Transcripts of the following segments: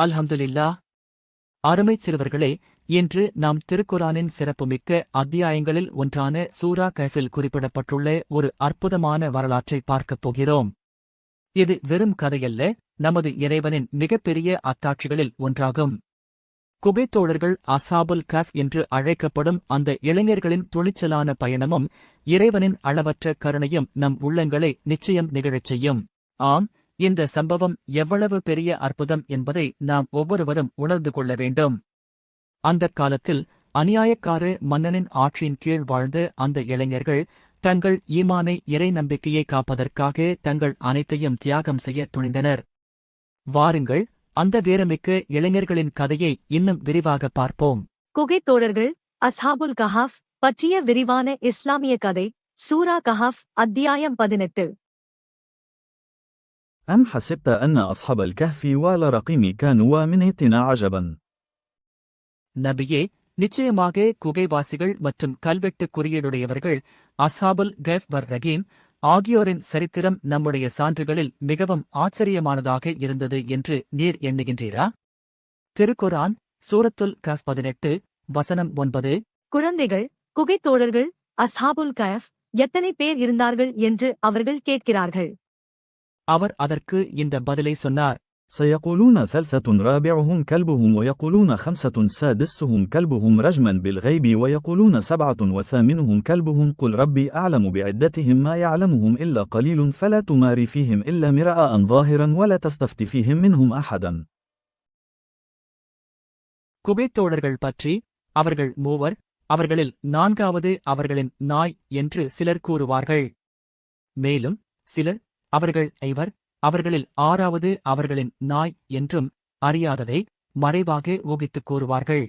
அல்ஹம்துலில்லா. அருமைச் சிறுவர்களே இன்று நாம் திருக்குரானின் சிறப்புமிக்க அத்தியாயங்களில் ஒன்றான சூரா கஃபில் குறிப்பிடப்பட்டுள்ள ஒரு அற்புதமான வரலாற்றை பார்க்கப் போகிறோம். இது வெறும் கதையல்ல நமது இறைவனின் மிகப்பெரிய அத்தாட்சிகளில் ஒன்றாகும். குபைத்தோழர்கள் அசாபுல் கஃப் என்று அழைக்கப்படும் அந்த இளைஞர்களின் துணிச்சலான பயணமும் இறைவனின் அளவற்ற கருணையும் நம் உள்ளங்களை நிச்சயம் நிகழச் செய்யும். ஆம் இந்த சம்பவம் எவ்வளவு பெரிய அற்புதம் என்பதை நாம் ஒவ்வொருவரும் உணர்ந்து கொள்ள வேண்டும். அந்தக் காலத்தில் அநியாயக்கார மன்னனின் ஆட்சியின் கீழ் வாழ்ந்த அந்த இளைஞர்கள் தங்கள் ஈமானை இறை நம்பிக்கையை காப்பதற்காக தங்கள் அனைத்தையும் தியாகம் செய்ய துணிந்தனர். வாருங்கள் அந்த வீரமிக்க இளைஞர்களின் கதையை இன்னும் விரிவாக பார்ப்போம். குகைத்தோழர்கள் அஸ்ஹாபுல் கஹாஃப் பற்றிய விரிவான இஸ்லாமிய கதை சூரா கஹாஃப் அத்தியாயம் பதினெட்டு. أم حسبت أن أصحاب الكهف والرقيم كانوا من ائتنا عجبا நபியே நிச்சயமாக குகைவாசிகள் மற்றும் கல்வெட்டு குறியீடுடையவர்கள் அஸ்ஹாபுல் கஃப் வர் ரகீம் ஆகியோரின் சரித்திரம் நம்முடைய சான்றுகளில் மிகவும் ஆச்சரியமானதாக இருந்தது என்று நீர் எண்ணுகின்றீரா திருக்குரான் சூரத்துல் கஃப் பதினெட்டு வசனம் ஒன்பது குழந்தைகள் குகைத்தோழர்கள் அஸ்ஹாபுல் கஹஃப் எத்தனை பேர் இருந்தார்கள் என்று அவர்கள் கேட்கிறார்கள் அவர் அதற்கு இந்த பதிலை சொன்னார் سيقولون ثلثة رابعهم كلبهم ويقولون خمسة سادسهم كلبهم رجما بالغيب ويقولون سبعة وثامنهم كلبهم قل ربي أعلم بعدتهم ما يعلمهم إلا قليل فلا تماري فيهم إلا مراء ظاهرا ولا تستفت فيهم منهم أحدا குகைத்தோழர்கள் பற்றி அவர்கள் மூவர் அவர்களில் நான்காவது அவர்களின் நாய் என்று சிலர் கூறுவார்கள் மேலும் சிலர் அவர்கள் ஐவர் அவர்களில் ஆறாவது அவர்களின் நாய் என்றும் அறியாததை மறைவாக ஊகித்துக் கூறுவார்கள்.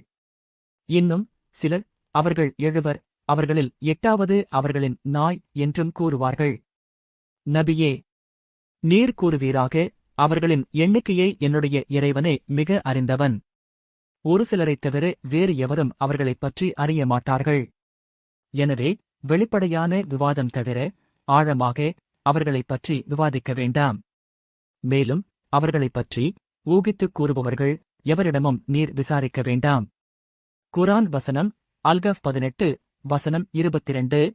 இன்னும் சிலர் அவர்கள் எழுவர் அவர்களில் எட்டாவது அவர்களின் நாய் என்றும் கூறுவார்கள். நபியே நீர் கூறுவீராக அவர்களின் எண்ணிக்கையை என்னுடைய இறைவனே மிக அறிந்தவன். ஒரு சிலரைத் தவிர வேறு எவரும் அவர்களைப் பற்றி அறிய மாட்டார்கள் எனவே வெளிப்படையான விவாதம் தவிர ஆழமாக அவர்களைப் பற்றி விவாதிக்க வேண்டாம். மேலும் அவர்களைப் பற்றி ஊகித்துக் கூறுபவர்கள் எவரிடமும் நீர் விசாரிக்க வேண்டாம். குரான் வசனம் அல்கஃப் பதினெட்டு வசனம் இருபத்திரண்டு.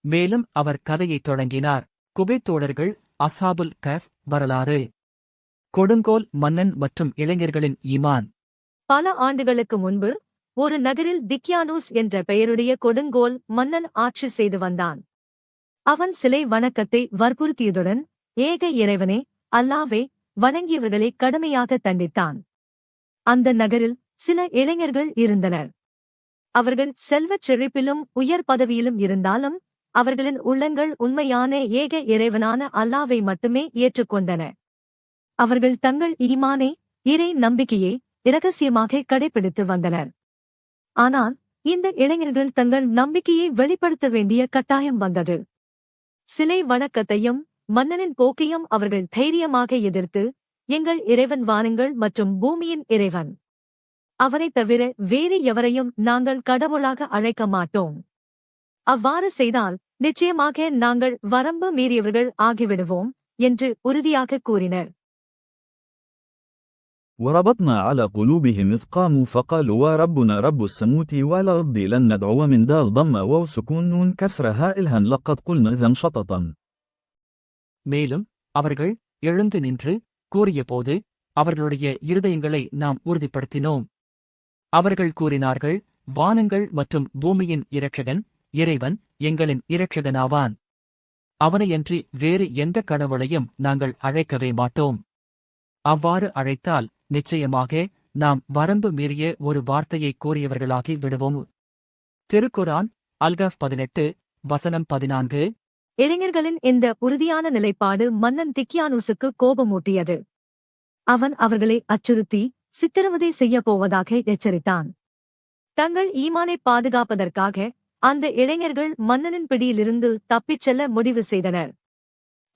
மேலும் அவர் கதையைத் தொடங்கினார். குபைத்தோழர்கள் அசாபுல் கஃப் வரலாறு. கொடுங்கோல் மன்னன் மற்றும் இளைஞர்களின் ஈமான். பல ஆண்டுகளுக்கு முன்பு ஒரு நகரில் திக்யானூஸ் என்ற பெயருடைய கொடுங்கோல் மன்னன் ஆட்சி செய்து வந்தான். அவன் சிலை வணக்கத்தை வற்புறுத்தியதுடன் ஏக இறைவனே அல்லாவே வணங்கியவர்களை கடுமையாக தண்டித்தான். அந்த நகரில் சில இளைஞர்கள் இருந்தனர். அவர்கள் செல்வச் செழிப்பிலும் உயர் பதவியிலும் இருந்தாலும் அவர்களின் உள்ளங்கள் உண்மையான ஏக இறைவனான அல்லாவை மட்டுமே ஏற்றுக்கொண்டன. அவர்கள் தங்கள் இமானே இறை நம்பிக்கையை இரகசியமாக கடைபிடித்து வந்தனர். ஆனால் இந்த இளைஞர்கள் தங்கள் நம்பிக்கையை வெளிப்படுத்த வேண்டிய கட்டாயம் வந்தது. சிலை வணக்கத்தையும் மன்னனின் போக்கையும் அவர்கள் தைரியமாக எதிர்த்து எங்கள் இறைவன் வானங்கள் மற்றும் பூமியின் இறைவன். அவனைத் தவிர வேறு எவரையும் நாங்கள் கடவுளாக அழைக்க மாட்டோம். அவ்வாறு செய்தால் நிச்சயமாக நாங்கள் வரம்பு மீறியவர்கள் ஆகிவிடுவோம் என்று உறுதியாக கூறினர். وربطنا على قلوبهم إذ قاموا فقالوا وربنا رب السموت والأرض لن ندعو من دال ضم واو سكون نون كسر هاء الهن لقد قلنا إذا شططا மேலும் அவர்கள் எழுந்து நின்று கூறியபோது அவர்களுடைய இருதயங்களை நாம் உறுதிப்படுத்தினோம் அவர்கள் கூறினார்கள் வானங்கள் மற்றும் பூமியின் இரட்சகன் இறைவன் எங்களின் இரட்சகனாவான் அவனையன்றி வேறு எந்த கடவுளையும் நாங்கள் அழைக்கவே மாட்டோம் அவ்வாறு அழைத்தால் நிச்சயமாக நாம் வரம்பு மீறிய ஒரு வார்த்தையை கூறியவர்களாகி விடுவோம். திருக்குரான் அல்கஃப் பதினெட்டு வசனம் பதினான்கு. இளைஞர்களின் இந்த உறுதியான நிலைப்பாடு மன்னன் திக்கியானூசுக்கு கோபமூட்டியது. அவன் அவர்களை அச்சுறுத்தி சித்திரவதை செய்யப் போவதாக எச்சரித்தான். தங்கள் ஈமானை பாதுகாப்பதற்காக அந்த இளைஞர்கள் மன்னனின் பிடியிலிருந்து தப்பிச் செல்ல முடிவு செய்தனர்.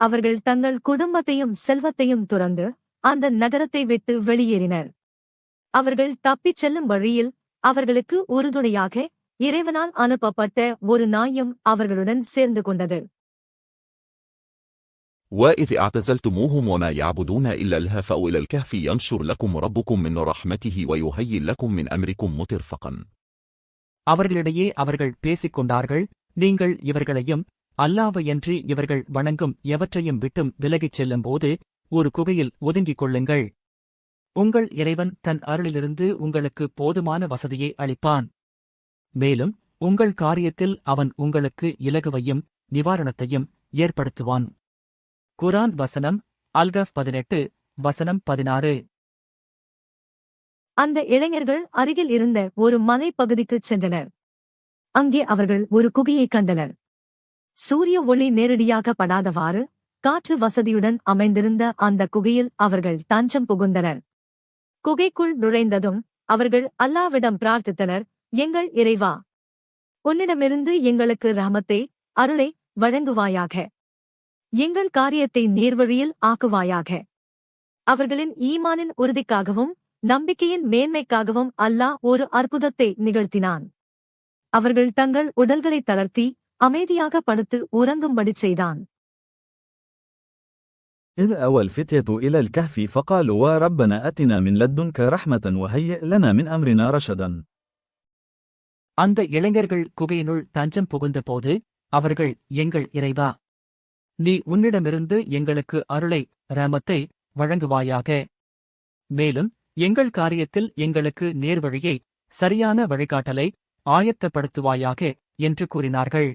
அவர்கள் தங்கள் குடும்பத்தையும் செல்வத்தையும் துறந்து அந்த நகரத்தை விட்டு வெளியேறினர் அவர்கள் தப்பிச் செல்லும் வழியில் அவர்களுக்கு உறுதுணையாக இறைவனால் அனுப்பப்பட்ட ஒரு நாயும் அவர்களுடன் சேர்ந்து கொண்டது وإذ اعتزلتموهم وما يعبدون إلا الله فأو إلى الكهف ينشر لكم ربكم من رحمته ويهيئ لكم من أمركم مترفقا அவர்களிடையே அவர்கள் பேசிக் கொண்டார்கள் நீங்கள் இவர்களையும் அல்லாவையன்றி இவர்கள் வணங்கும் எவற்றையும் விட்டும் விலகிச் செல்லும்போது ஒரு குகையில் ஒதுங்கிக் கொள்ளுங்கள். உங்கள் இறைவன் தன் அருளிலிருந்து உங்களுக்கு போதுமான வசதியை அளிப்பான். மேலும் உங்கள் காரியத்தில் அவன் உங்களுக்கு இலகுவையும் நிவாரணத்தையும் ஏற்படுத்துவான். குரான் வசனம் அல்கஃப் பதினெட்டு வசனம் பதினாறு. அந்த இளைஞர்கள் அருகில் இருந்த ஒரு மலைப்பகுதிக்குச் சென்றனர். அங்கே அவர்கள் ஒரு குகையைக் கண்டனர். சூரிய ஒளி நேரடியாக படாதவாறு காற்று வசதியுடன் அமைந்திருந்த அந்த குகையில் அவர்கள் தஞ்சம் புகுந்தனர். குகைக்குள் நுழைந்ததும் அவர்கள் அல்லாவிடம் பிரார்த்தித்தனர் எங்கள் இறைவா உன்னிடமிருந்து எங்களுக்கு ரஹமத்தை அருளை வழங்குவாயாக. எங்கள் காரியத்தை நேர்வழியில் ஆக்குவாயாக. அவர்களின் ஈமானின் உறுதிக்காகவும் நம்பிக்கையின் மேன்மைக்காகவும் அல்லாஹ் ஒரு அற்புதத்தை நிகழ்த்தினான். அவர்கள் தங்கள் உடல்களை தளர்த்தி அமைதியாக படுத்து உறங்கும்படி செய்தான். إذ أوى الفتية إلى الكهف فقالوا ربنا أتنا من لدنك رحمة وهيئ لنا من أمرنا رشدا அந்த இளைஞர்கள் குகையினுள் தஞ்சம் புகுந்தபோது அவர்கள் எங்கள் இறைவா நீ உன்னிடமிருந்து எங்களுக்கு அருளை ரமத்தை வழங்குவாயாக மேலும் எங்கள் காரியத்தில் எங்களுக்கு நேர்வழியை சரியான வழிகாட்டலை ஆயத்தப்படுத்துவாயாக என்று கூறினார்கள்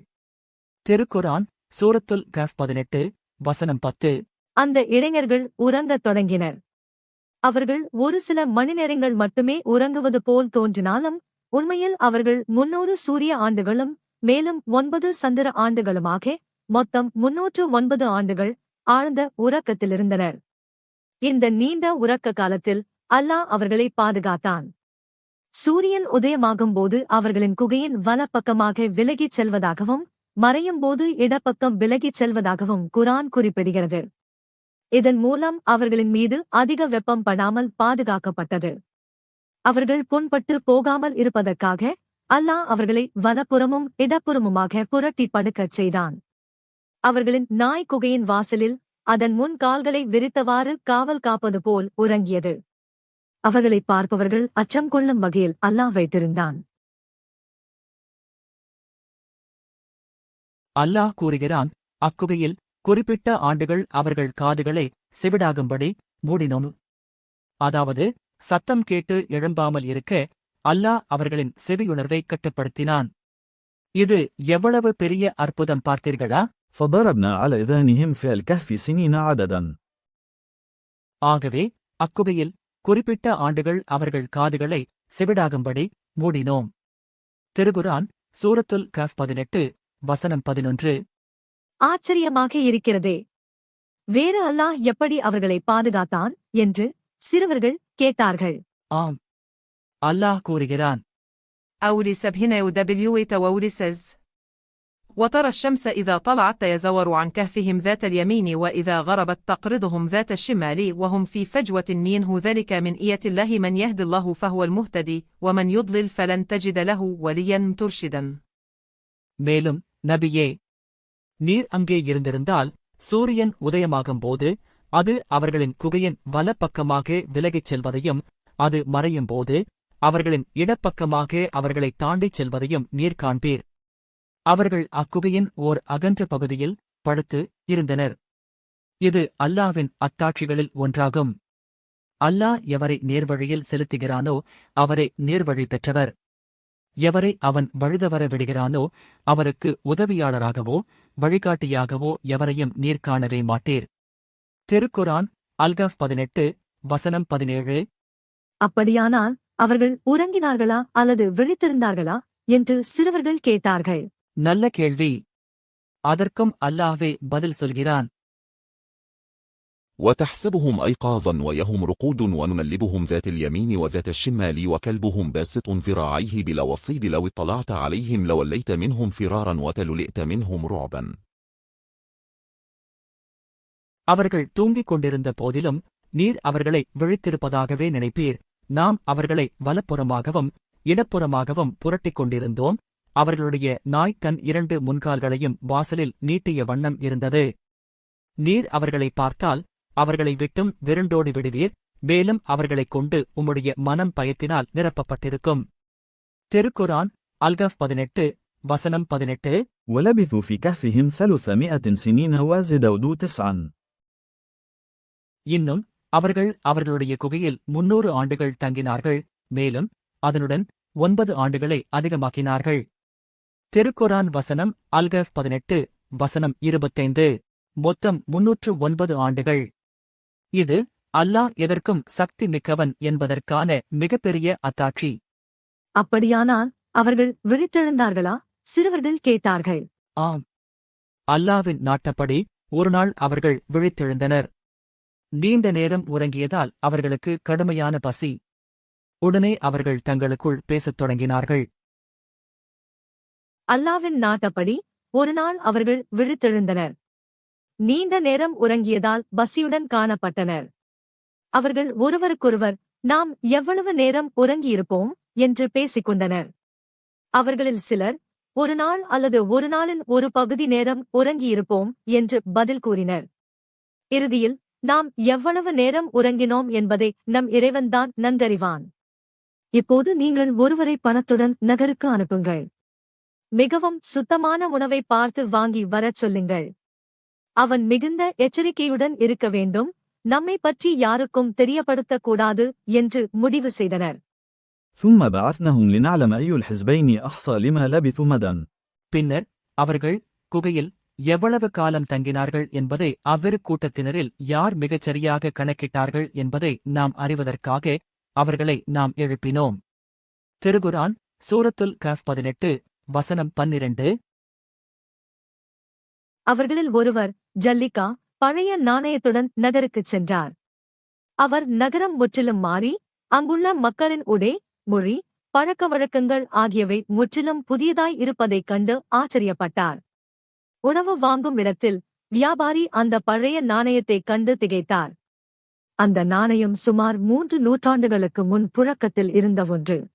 திருக்குரான் சூரத்துல் கஃப் பதினெட்டு வசனம் பத்து அந்த இளைஞர்கள் உறங்கத் தொடங்கினர். அவர்கள் ஒரு சில மணி நேரங்கள் மட்டுமே உறங்குவது போல் தோன்றினாலும் உண்மையில் அவர்கள் முன்னூறு சூரிய ஆண்டுகளும் மேலும் ஒன்பது சந்திர ஆண்டுகளுமாக மொத்தம் முன்னூற்று ஒன்பது ஆண்டுகள் ஆழ்ந்த உறக்கத்திலிருந்தனர். இந்த நீண்ட உறக்க காலத்தில் அல்லாஹ் அவர்களை பாதுகாத்தான். சூரியன் உதயமாகும்போது அவர்களின் குகையின் வலப்பக்கமாக விலகிச் செல்வதாகவும் மறையும் போது இடப்பக்கம் விலகிச் செல்வதாகவும் குரான் குறிப்பிடுகிறது. இதன் மூலம் அவர்களின் மீது அதிக வெப்பம் படாமல் பாதுகாக்கப்பட்டது. அவர்கள் புண்பட்டு போகாமல் இருப்பதற்காக அல்லாஹ் அவர்களை வலப்புறமும் இடப்புறமுமாக புரட்டி படுக்கச் செய்தான். அவர்களின் நாய் குகையின் வாசலில் அதன் முன் கால்களை விரித்தவாறு காவல் காப்பது போல் உறங்கியது. அவர்களை பார்ப்பவர்கள் அச்சம் கொள்ளும் வகையில் அல்லாஹ் வைத்திருந்தான். அல்லாஹ் கூறுகிறான் அக்குகையில் குறிப்பிட்ட ஆண்டுகள் அவர்கள் காதுகளை செவிடாகும்படி மூடினோம் அதாவது சத்தம் கேட்டு எழும்பாமல் இருக்க அல்லாஹ் அவர்களின் செவியுணர்வை கட்டுப்படுத்தினான் இது எவ்வளவு பெரிய அற்புதம் பார்த்தீர்களா فضربنا على إذانهم في الكهف سنين عددا ஆகவே அக்குகையில் குறிப்பிட்ட ஆண்டுகள் அவர்கள் காதுகளை செவிடாகும்படி மூடினோம் திருகுரான் சூரத்துல் கஃப் பதினெட்டு வசனம் பதினொன்று ஆச்சரியமாக இருக்கிறதே வேறு அல்லாஹ் எப்படி அவர்களை பாதுகாத்தான் என்று சிறுவர்கள் கேட்டார்கள் ஆம் அல்லாஹ் கூறுகிறான் أولس هنا W وولسز وترى الشمس إذا طلعت تيزور عن كهفهم ذات اليمين وإذا غربت تقرضهم ذات الشمال وهم في فجوة منه ذلك من إية الله من يهد الله فهو المهتدي ومن يضلل فلن تجد له وليا مرشدا மேலும் நபியே நீர் அங்கே இருந்திருந்தால் சூரியன் உதயமாகும் போது அது அவர்களின் குகையின் வலப்பக்கமாக விலகிச் செல்வதையும் அது மறையும் போது அவர்களின் இடப்பக்கமாக அவர்களை தாண்டிச் செல்வதையும் நீர் காண்பீர். அவர்கள் அக்குகையின் ஓர் அகன்ற பகுதியில் படுத்து இருந்தனர். இது அல்லாவின் அத்தாட்சிகளில் ஒன்றாகும். அல்லாஹ் எவரை நேர்வழியில் செலுத்துகிறானோ அவரை நேர்வழி பெற்றவர். எவரை அவன் வழுதவர விடுகிறானோ அவருக்கு உதவியாளராகவோ வழிகாட்டியாகவோ எவரையும் நீர் காணவே மாட்டீர். திருக்குரான் அல்கஃப் பதினெட்டு வசனம் பதினேழு. அப்படியானால் அவர்கள் உறங்கினார்களா அல்லது விழித்திருந்தார்களா என்று சிறுவர்கள் கேட்டார்கள். நல்ல கேள்வி. அதற்கும் அல்லாஹ்வே பதில் சொல்கிறான். وتحسبهم أيقاظا ويهم رقود وننلبهم ذات اليمين وذات الشمال وكلبهم باسط ذراعيه بلوصيد لو اطلعت عليهم لوليت منهم فرارا وتللئت منهم رعبا அவர்கள் தூங்கிக் கொண்டிருந்த போதிலும் நீர் அவர்களை விழித்திருப்பதாகவே நினைப்பீர் நாம் அவர்களை வலப்புறமாகவும் இடப்புறமாகவும் புரட்டிக் கொண்டிருந்தோம் அவர்களுடைய நாய் தன் இரண்டு முன்கால்களையும் வாசலில் நீட்டிய வண்ணம் இருந்தது நீர் அவர்களை பார்த்தால் அவர்களை விட்டும் விருண்டோடி விடுவீர் மேலும் அவர்களைக் கொண்டு உம்முடைய மனம் பயத்தினால் நிரப்பப்பட்டிருக்கும் திருக்குரான் அல்கஃப் பதினெட்டு வசனம் பதினெட்டு ولبثوا في كهفهم ثلثمائة سنين وازدودوا تسعا இன்னும் அவர்கள் அவர்களுடைய குகையில் முன்னூறு ஆண்டுகள் தங்கினார்கள் மேலும் அதனுடன் ஒன்பது ஆண்டுகளை அதிகமாக்கினார்கள் திருக்குரான் வசனம் அல்கஃப் பதினெட்டு வசனம் இருபத்தைந்து மொத்தம் முன்னூற்று ஒன்பது ஆண்டுகள் இது அல்லாஹ் எதற்கும் சக்தி மிக்கவன் என்பதற்கான மிகப்பெரிய அத்தாட்சி. அப்படியானால் அவர்கள் விழித்தெழுந்தார்களா? சிறுவர்கள் கேட்டார்கள். ஆம். அல்லாவின் நாட்டப்படி ஒருநாள் அவர்கள் விழித்தெழுந்தனர். நீண்ட நேரம் உறங்கியதால் அவர்களுக்கு கடுமையான பசி. உடனே அவர்கள் தங்களுக்குள் பேசத் தொடங்கினார்கள். அல்லாவின் நாட்டப்படி ஒருநாள் அவர்கள் விழித்தெழுந்தனர். நீண்ட நேரம் உறங்கியதால் பசியுடன் காணப்பட்டனர். அவர்கள் ஒருவருக்கொருவர் நாம் எவ்வளவு நேரம் உறங்கியிருப்போம்? என்று பேசிக் கொண்டனர் அவர்களில் சிலர் ஒரு நாள் அல்லது ஒரு நாளின் ஒரு பகுதி நேரம் உறங்கியிருப்போம் என்று பதில் கூறினர். இறுதியில் நாம் எவ்வளவு நேரம் உறங்கினோம் என்பதை நம் இறைவன்தான் நன்கறிவான். இப்போது நீங்கள் ஒருவரை பணத்துடன் நகருக்கு அனுப்புங்கள். மிகவும் சுத்தமான உணவை பார்த்து வாங்கி வரச் சொல்லுங்கள். அவன் மிகுந்த எச்சரிக்கையுடன் இருக்க வேண்டும் நம்மை பற்றி யாருக்கும் தெரியப்படுத்தக் கூடாது என்று முடிவு செய்தனர் ثم بعثناهم لنعلم أي الحزبين أحصى لما لبثوا مدى பின்னர் அவர்கள் குகையில் எவ்வளவு காலம் தங்கினார்கள் என்பதை அவ்விரு கூட்டத்தினரில் யார் மிகச் சரியாக கணக்கிட்டார்கள் என்பதை நாம் அறிவதற்காக அவர்களை நாம் எழுப்பினோம் திருகுரான் சூரத்துல் கஃப் பதினெட்டு வசனம் பன்னிரண்டு அவர்களில் ஒருவர் ஜல்லிகா பழைய நாணயத்துடன் நகருக்குச் சென்றார். அவர் நகரம் முற்றிலும் மாறி அங்குள்ள மக்களின் உடை மொழி பழக்க வழக்கங்கள் ஆகியவை முற்றிலும் புதியதாய் இருப்பதைக் கண்டு ஆச்சரியப்பட்டார். உணவு வாங்கும் இடத்தில் வியாபாரி அந்த பழைய நாணயத்தைக் கண்டு திகைத்தார். அந்த நாணயம் சுமார் மூன்று நூற்றாண்டுகளுக்கு முன் புழக்கத்தில் இருந்த ஒன்று.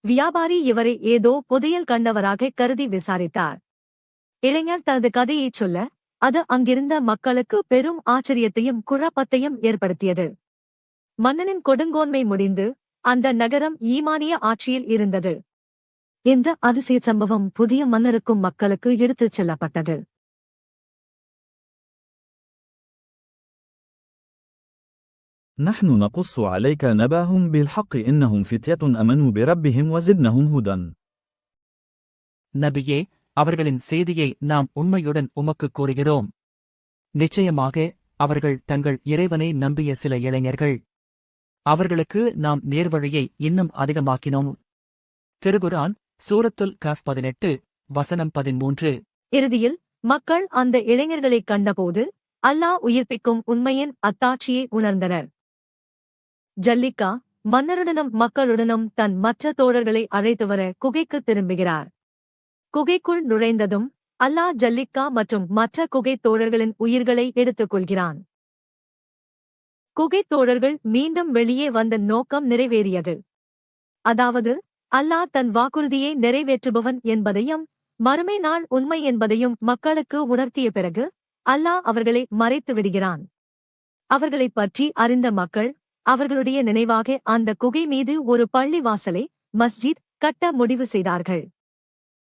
வியாபாரி இவரை ஏதோ புதையல் கண்டவராக கருதி விசாரித்தார். இளைஞர் தனது கதையைச் சொல்ல அது அங்கிருந்த மக்களுக்கு பெரும் ஆச்சரியத்தையும் குழப்பத்தையும் ஏற்படுத்தியது மன்னனின் கொடுங்கோன்மை முடிந்து அந்த நகரம் ஈமானிய ஆட்சியில் இருந்தது இந்த அதிசய சம்பவம் புதிய மன்னருக்கும் மக்களுக்கு எடுத்துச் செல்லப்பட்டது نحن نقص عليك نباهم بالحق إنهم فتية أمنوا بربهم وزدنهم هدى நபியே அவர்களின் செய்தியை நாம் உண்மையுடன் உமக்குக் கூறுகிறோம். நிச்சயமாக அவர்கள் தங்கள் இறைவனை நம்பிய சில இளைஞர்கள். அவர்களுக்கு நாம் நேர்வழியை இன்னும் அதிகமாக்கினோம். திருகுரான் சூரத்துல் கஃப் பதினெட்டு வசனம் பதிமூன்று இறுதியில் மக்கள் அந்த இளைஞர்களைக் கண்டபோது அல்லாஹ் உயிர்ப்பிக்கும் உண்மையின் அத்தாட்சியை உணர்ந்தனர். ஜல்லிக்கா மன்னருடனும் மக்களுடனும் தன் மற்ற தோழர்களை அழைத்து வர குகைக்கு திரும்புகிறார். குகைக்குள் நுழைந்ததும் அல்லாஹ் ஜல்லிக்கா மற்றும் மற்ற குகைத் தோழர்களின் உயிர்களை எடுத்துக் கொள்கிறான் குகைத் தோழர்கள் மீண்டும் வெளியே வந்த நோக்கம் நிறைவேறியது. அதாவது அல்லாஹ் தன் வாக்குறுதியை நிறைவேற்றுபவன் என்பதையும் மறுமை நாள் உண்மை என்பதையும் மக்களுக்கு உணர்த்திய பிறகு அல்லாஹ் அவர்களை மறைத்து விடுகிறான். அவர்களைப் பற்றி அறிந்த மக்கள் அவர்களுடைய நினைவாக அந்த குகை மீது ஒரு பள்ளி வாசலை மஸ்ஜித் கட்ட முடிவு செய்தார்கள்.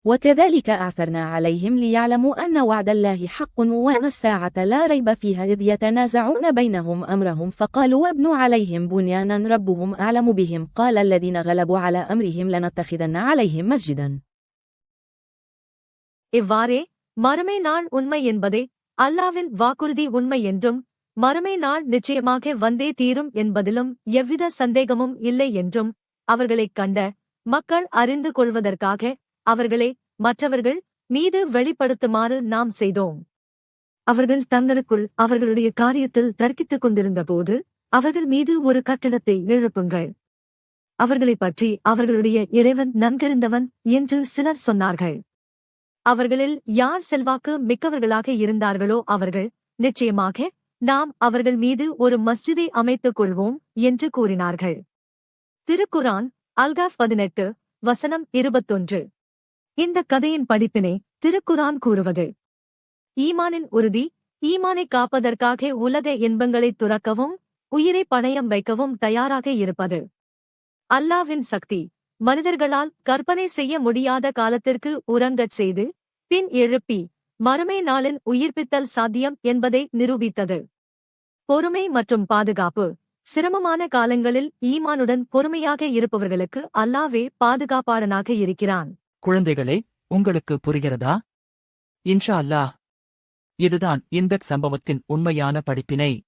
وكذلك أعثرنا عليهم ليعلموا أن وعد الله حق وأن الساعة لا ريب فيها إذ يتنازعون بينهم أمرهم فقالوا وابنوا عليهم بنيانا ربهم أعلم بهم قال الذين غلبوا على أمرهم لنتخذن عليهم مسجدا இவ்வாறே மறுமை நாள் உண்மை என்பதை அல்லாவின் வாக்குறுதி உண்மை என்றும் மறுமை நாள் நிச்சயமாக வந்தே தீரும் என்பதிலும் எவ்வித சந்தேகமும் இல்லை என்றும் அவர்களைக் கண்ட மக்கள் அறிந்து கொள்வதற்காக அவர்களை மற்றவர்கள் மீது வெளிப்படுத்துமாறு நாம் செய்தோம். அவர்கள் தங்களுக்குள் அவர்களுடைய காரியத்தில் தர்க்கித்துக் கொண்டிருந்தபோது அவர்கள் மீது ஒரு கட்டணத்தை எழுப்புங்கள். அவர்களைப் பற்றி அவர்களுடைய இறைவன் நன்கறிந்தவன் என்று சிலர் சொன்னார்கள். அவர்களில் யார் செல்வாக்கு மிக்கவர்களாக இருந்தார்களோ அவர்கள் நிச்சயமாக நாம் அவர்கள் மீது ஒரு மஸ்ஜிதை அமைத்துக் கொள்வோம் என்று கூறினார்கள். திருக்குரான் அல்காஃப் பதினெட்டு வசனம் இருபத்தொன்று. இந்த கதையின் படிப்பினை திருக்குரான் கூறுவது. ஈமானின் உறுதி ஈமானை காப்பதற்காக உலக இன்பங்களைத் துறக்கவும் உயிரை பணயம் வைக்கவும் தயாராக இருப்பது. அல்லாவின் சக்தி மனிதர்களால் கற்பனை செய்ய முடியாத காலத்திற்கு உறங்கச் செய்து பின் எழுப்பி மறுமை நாளின் உயிர்ப்பித்தல் சாத்தியம் என்பதை நிரூபித்தது. பொறுமை மற்றும் பாதுகாப்பு சிரமமான காலங்களில் ஈமானுடன் பொறுமையாக இருப்பவர்களுக்கு அல்லாவே பாதுகாப்பாளனாக இருக்கிறான். குழந்தைகளே உங்களுக்கு புரிகிறதா? இன்ஷா அல்லாஹ். இதுதான் இந்த சம்பவத்தின் உண்மையான படிப்பினை.